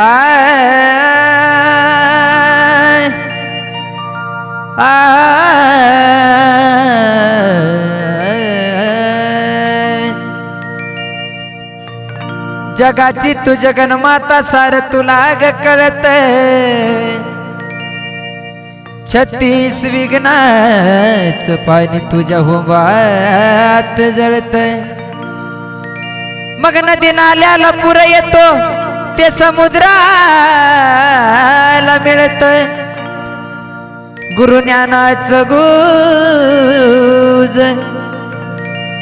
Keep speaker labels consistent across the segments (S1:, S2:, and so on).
S1: I I. जगाची तू जगन्माता सार तुला ग कळत छत्तीस विघ्नाच पाणी तुझ्या होंबात जळत मग नदी नाल्याला पुर येतो. ते समुद्राला मिळत गुरु ज्ञानाचं गुज.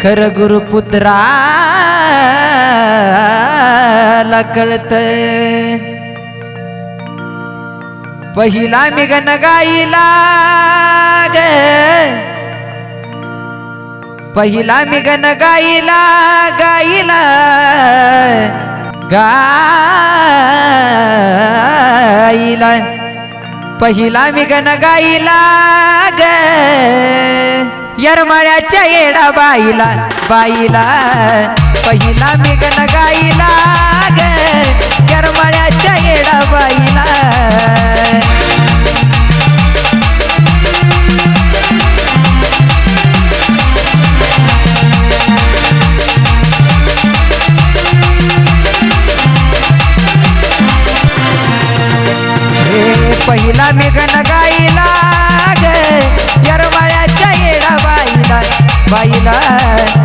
S1: खर गुरुपुत्राला कळतय. पहिला मी गण गाईला ग. पहिला मी गण गाईला गाईला गाईला पहिला मी गण गाईला ग. यरमाळ्याच्या येडा बाईला बाईला. पहिला मी गण गाईला ग. पहिला मेघन गाईला ग. यरमाळ्याच्या येडा बाईला बाईला.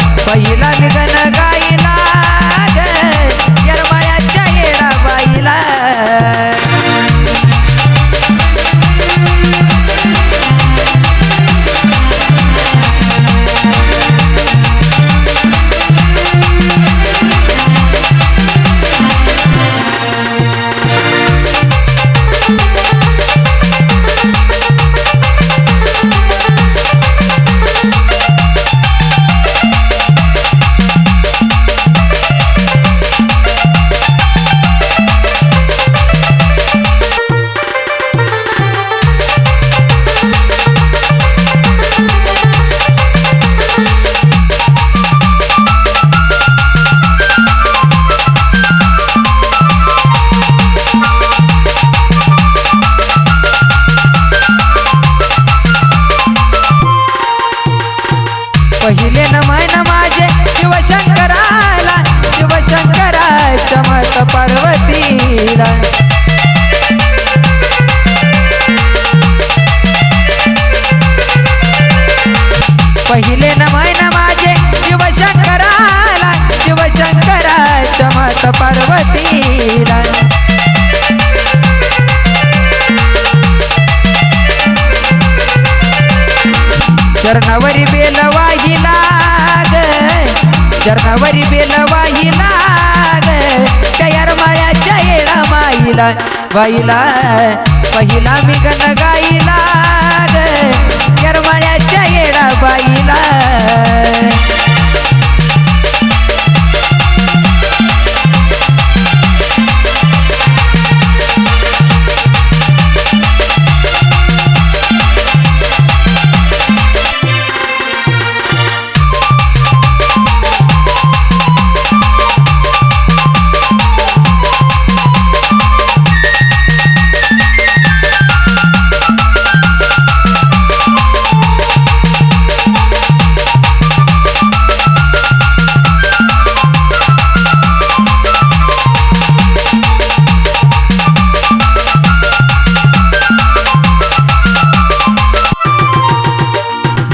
S1: मत पार्वतीला. पहिले नमन माझे शिवशंकराला शिवशंकराच्या मत पार्वतीला. चरणावरी बेल वाहिला ग चरणावरी बेल पहिला पहिला पहिला मी गण गाईला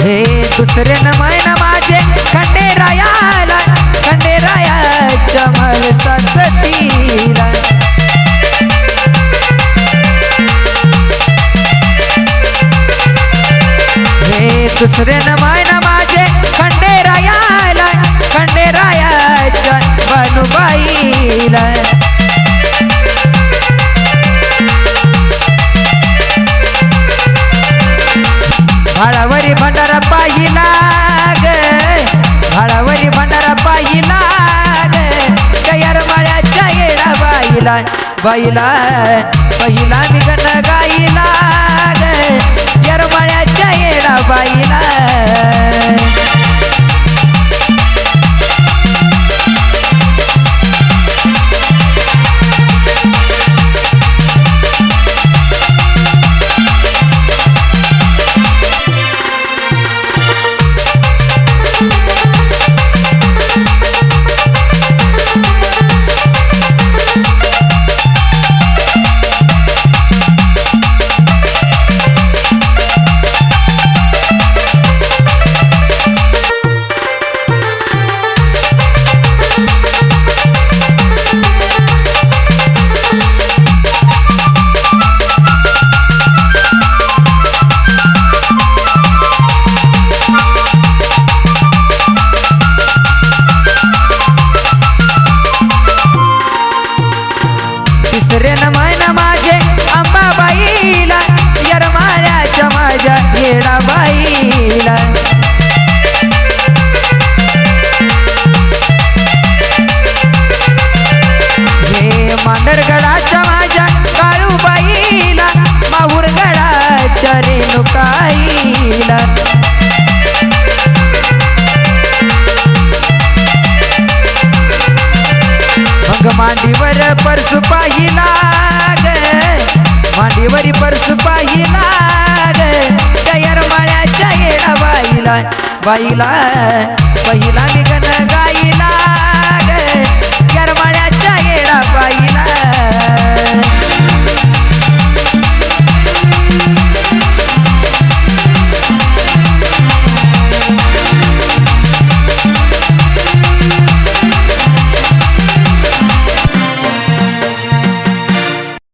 S1: हे दुसरे नमन माझे खंडेरायाला खंडेरायाच्या मल सतीला हे दुसरे नमन माझे खंडेरायाला खंडेरायाच्या बनुबाईला बाईला बाईला पहिला निघन गाईला ग. यरमाळ्याच्या येडा बाईला विसरे न मन माझे अंबाबाईला यरमाळ्याच्या माझ्या येडाबाईला. मांडीवर परसू पाहिला ग मांडीवरी परसू पाहिला ग तयार माळ्याच्या येडा बाईला बाईला पहिला निघन गाय